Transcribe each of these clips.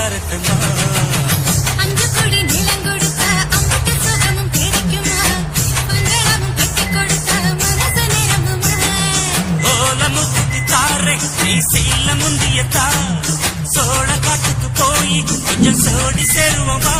தரட்டுமா சேலம் முந்தியத்தா சோழ காட்டுக்கு போய் கொஞ்சம் சோடி சேருவோம்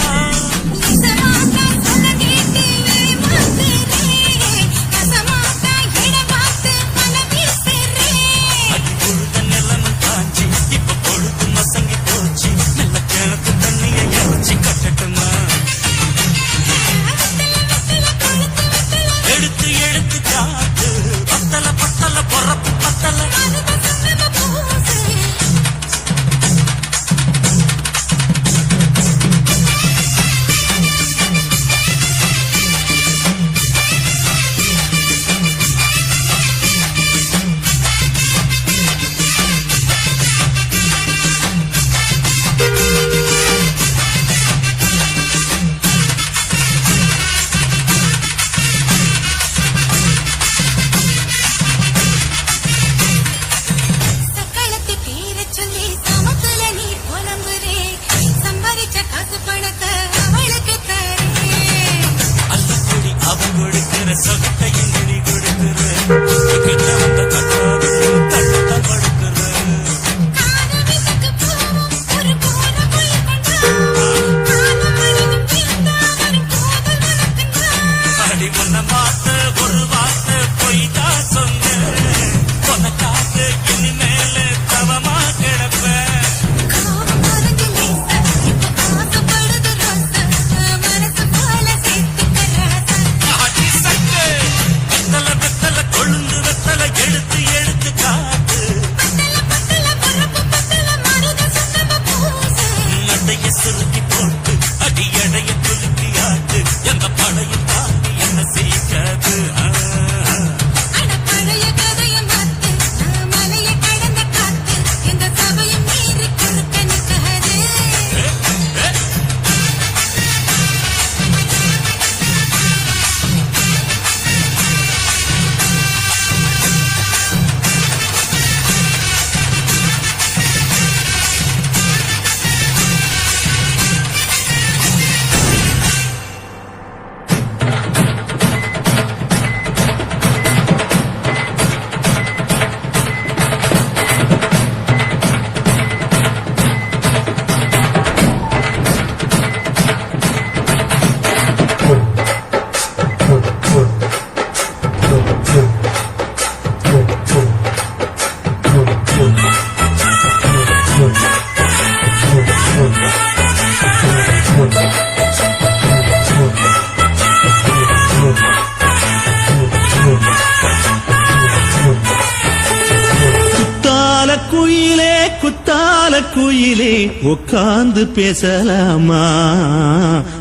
குயிலே உட்கார்ந்து பேசலாமா?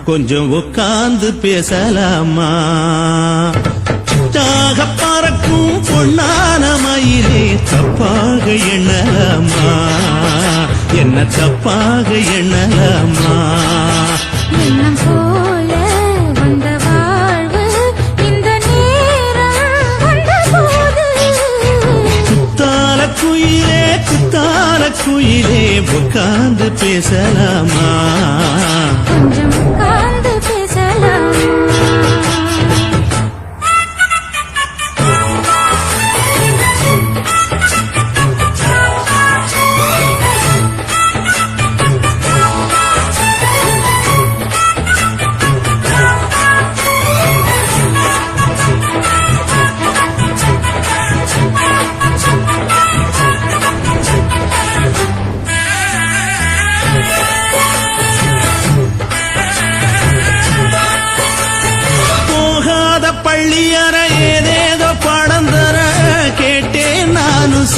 கொஞ்சம் உட்கார்ந்து பேசலாமா? தாக பறக்கும் பொன்னான மயிலே தப்பாக எண்ணலாமா? என்ன தப்பாக எண்ணலாமா? எண்ணம் போல வந்த குயிலே குத்தால குயிலே உட்கார்ந்து பேசலாமா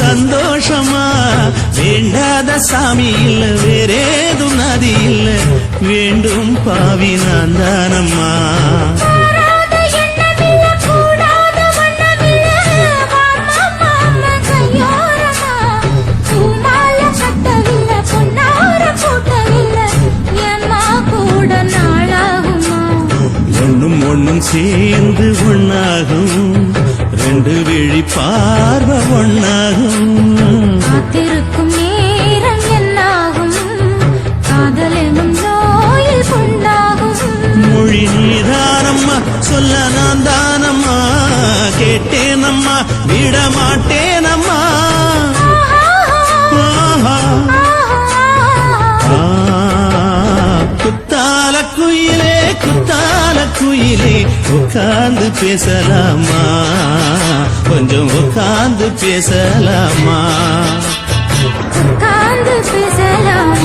சந்தோஷமா? வேண்டாத சாமி இல்ல வேறேதும் நதி இல்ல. வேண்டும் பாவி நான் தானம்மா. மாறாத சேர்ந்து ஒண்ணாகும். ரெண்டு விழி பார்வை ஒண்ணாகும் காத்திருக்கும் நேரம் என்னாகும்? காதல் எனும் நோயில் கொண்டாகும் மொழி நீதானம்மா சொல்ல நான் தானம்மா கேட்டேனம்மா விட மாட்டேனம்மா குயிலே உட்கார்ந்து பேசலாமா? கொஞ்சம் உட்கார்ந்து பேசலாமா? உட்கார்ந்து பேசலாமா?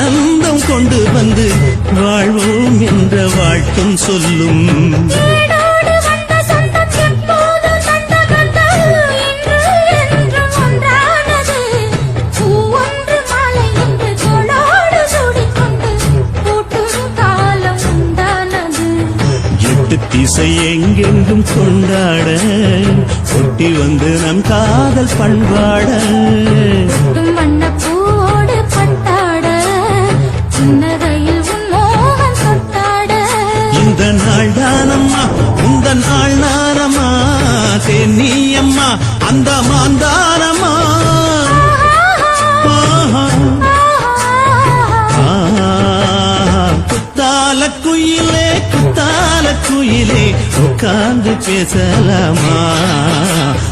ஆனந்தம் கொண்டு வந்து வாழ்வோம் என்ற வாழ்த்தும் சொல்லும். திசை எங்கெங்கும் கொண்டாட ஒட்டி வந்து நம் காதல் பண்பாட. இந்த நாள் நாரமா தென்னி அம்மா அந்த மாந்தாரமா குத்தால குயிலே குத்தால குயிலே உட்கார்ந்து பேசலாமா?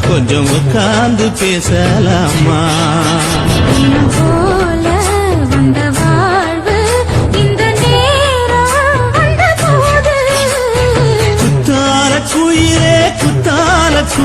கொஞ்சம் உட்கார்ந்து பேசலாமா? போல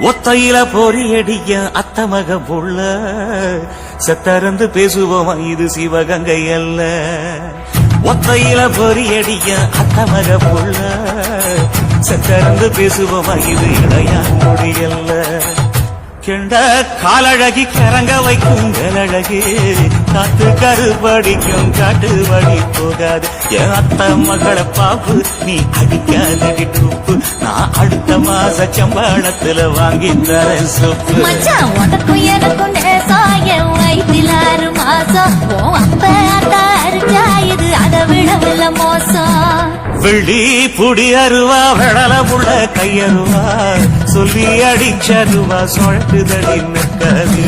ஒத்தையில பொறியடிய அத்தமக புள்ள செத்தறந்து பேசுவோமா இது சிவகங்கை அல்ல. ஒத்தையில பொறியடிய அத்தமக புள்ள செத்தறந்து பேசுவோமா இது இடையாங்குடி அல்ல. கெண்ட காலழகி கரங்க வைக்கும் கலழகு காத்து கருபடிக்கும் காட்டுபடி போகாது. என் அத்த மகளை பாப்பு நீ அடிக்காதடி டூப்பு. நான் அடுத்த மாச சம்பளத்துல வாங்கி தரேன் சொப்பு. உனக்கும் எனக்கும் என் வயிற்றில் ஆறு மாசம். அப்ப அத்தா அரிஞ்சா இது அதை விடவில்ல மோசம். வெள்ளி புடி அருவா வெடல புள்ள கையருவா சொல்லி அடிச்சதுவா சுழட்டுதடி நிற்காது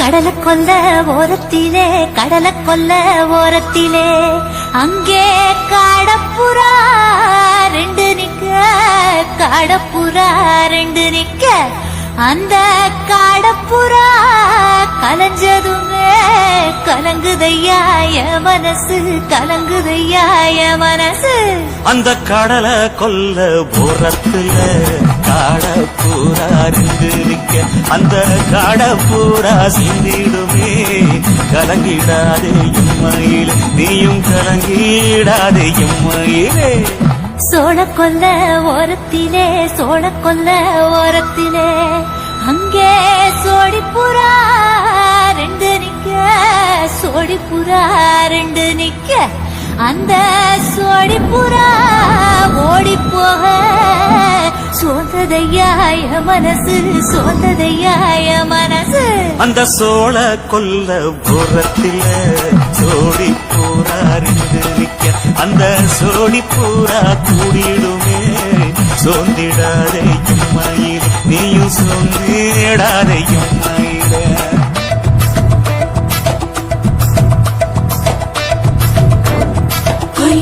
கடலை கொல்ல ஓரத்திலே கடலை கொல்ல ஓரத்திலே. அங்கே காடப்புறா ரெண்டு நிக்க காடப்புறா ரெண்டு நிக்க. அந்த காடப்புறா அலைஞ்சதுமே கலங்குதையா என் மனசு கலங்குதையா என் மனசு. அந்த கடலை கொல்ல போறத்துல காட பூரா இருந்து நிக்க. அந்த காட பூரா சிந்திடுமே கலங்கிடாதே எம்மையில் நீயும் கலங்கிடாதே எம்மையிலே சோழ கொல்ல ஓரத்திலே சோழ கொல்ல ஓரத்திலே. அங்கே சோடிப்புறா ரெண்டு புறா ரெண்டு நிக்க. அந்த சோடிப்புறா ஓடி போக சோந்ததையாய மனசு சோந்ததையாய மனசு. அந்த சோழ கொல்ல புறத்தில சோடி பூரா ரெண்டு நிக்க. அந்த சோடி பூரா கூடிடுமே சோந்திடாதையும் மயில். நீயும் சோந்திடாதையும் மயில்.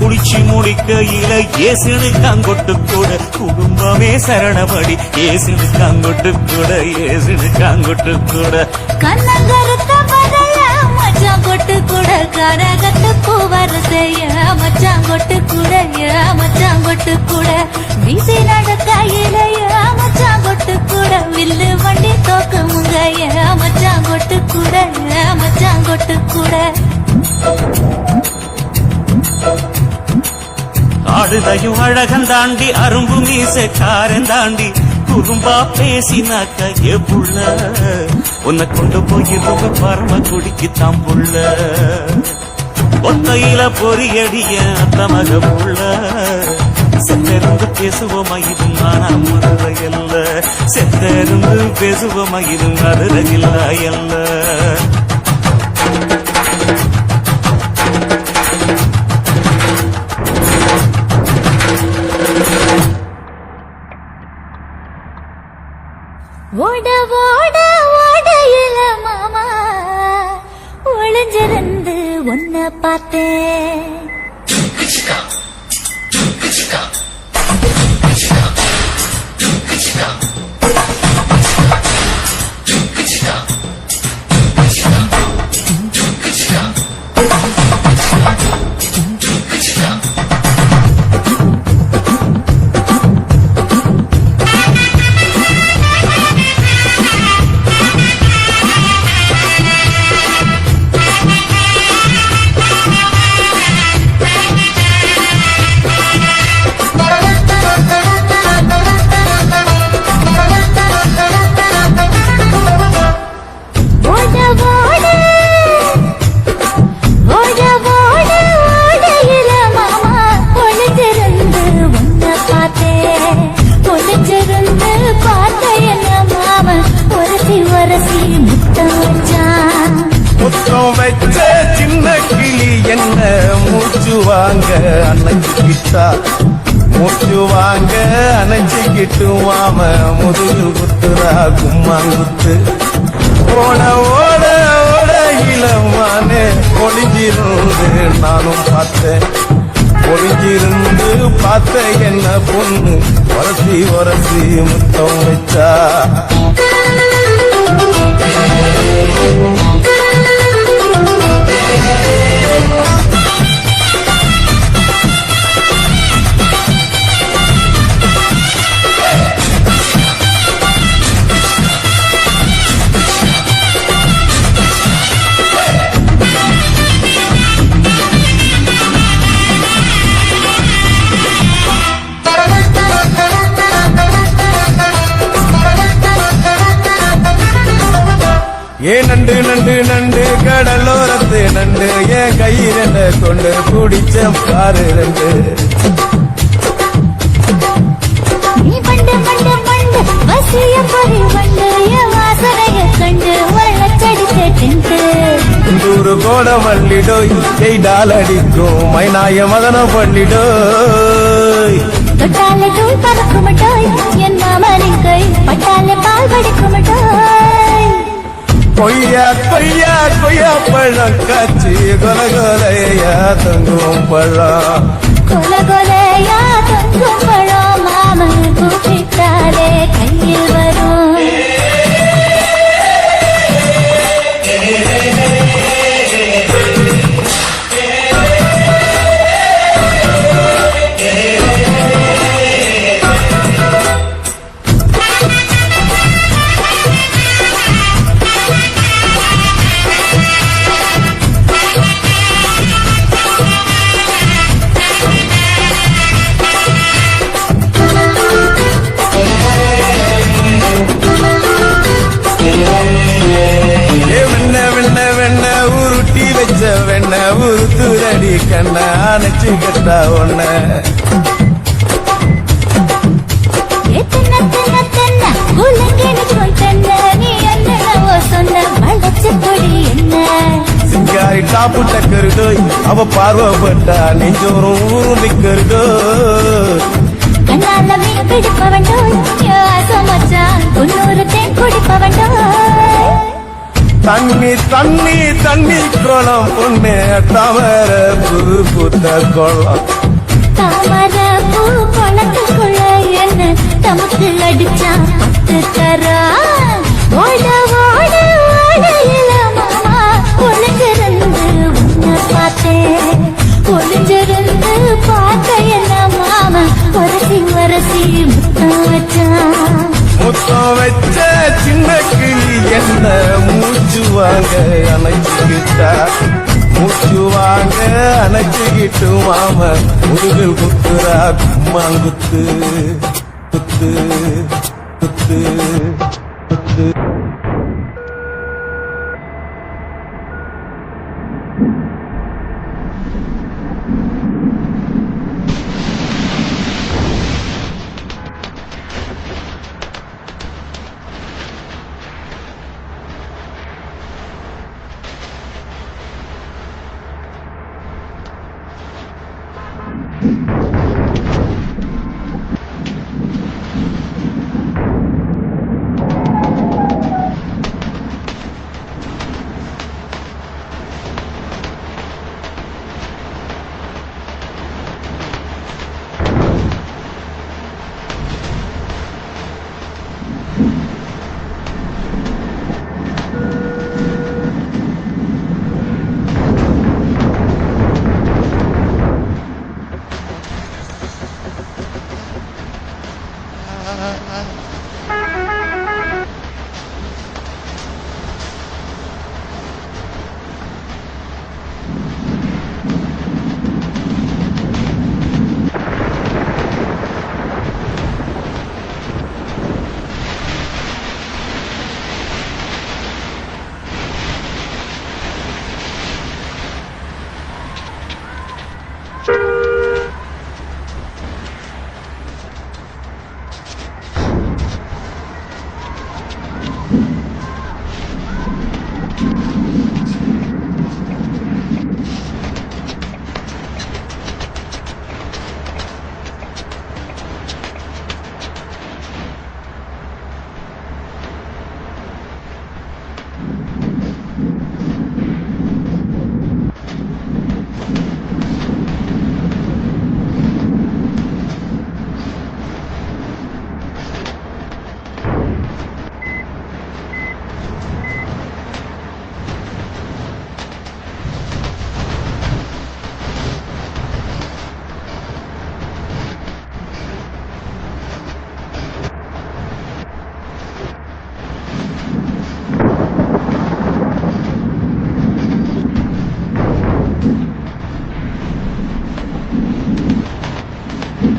குளிச்சு முடிக்கையில அங்கொட்டு கூட. குடும்பமே சரணபடி ஏசினுக்காங்கொட்டு கூட ஏசினுக்காங்கொட்டு கூட. கண்ணங்கருத்த மதல மச்சான் கொட்டு கூட. கரகத்து பூவரசைய மச்சான் கொட்டு கூட ஏ கூட. வீசி நடக்க ஏ மச்சாங்கொட்டு கூட. வில்லு வண்டி தோக்குமுங்க ஏ மச்சான் கூட ஏ ஆடுதையும் அழகன் தாண்டி அரும்பு மீசக்காரன் தாண்டி குறும்பா பேசினாக்க ஏ புள்ள உன்னை கொண்டு போய் ரொம்ப பரம குடிக்குத்தான் புள்ள. ஒத்தையில பொறியடிய அத்தமக புள்ள. செத்தெருந்து பேசுவோமா இது நானா முறையல்ல செத்தெருந்து பேசுவோமா இது மதுரையில் அல்ல ஓட ஓட ஓட இல மாமா. ஒளிஞ்சிருந்து ஒன்ன பார்த்தேன். அணைச்சிக்கிட்டு மாம முதுகு கும்மா குத்து. ஓட ஓட ஓட இளமானே ஒளிஞ்சிருந்து நானும் பார்த்தேன். ஒளிஞ்சிருந்து பார்த்த என்ன பொண்ணு? வரசி வரசி முத்தம் வச்சா. ஏ நண்டு நண்டு நண்டு கடலோரத்து நண்டு என் கையில கொண்டு குடிச்ச பாரு ரெண்டு நூறு கோட மல்லிடோய் செய்தால் அடிக்கும் மைனாய மதன பள்ளிடோய் தொட்டாலே தூள் பறக்கும் என் மாமனின் கை பட்டாலே கொய்யா கொய்யா கொய்யா பழம். காய்ச்சி கொலகொலையா தங்கும் பழம். கொலகொலையா தங்கும் பழம். மாமன் கூப்பிட்டாலே கையில் கொடி சிங்காரி டாப்பு அவ பார்வப்பட்டா நெஞ்சோரும் ஊரும் விக்கருடோய் கண்ணால மீன் குன்னூறு தேன் தண்ணி தண்ணி தண்ணி குளம் பொண்ணு தவற புது புத்த குளம். தாமர பூ குளத்துக்குள்ள என்ன தமக்கு அடிச்சான் பத்து தரா? ஓட ஓட ஓடையில மாமா ஒளிஞ்சிருந்து உன்னை பார்த்தேன் ஒளிஞ்சிருந்து பார்த்த என்ன மாமா வரசி வரசி முத்தம் வச்சான் முத்தம் வச்ச சின்ன கிளி என்ன மூச்சு வாங்க அணைச்சுக்கிட்டா? மூச்சு வாங்க அணைச்சுக்கிட்டு மாம முருகல் குத்துரா கும்மாங்குத்து குத்து குத்து குத்து.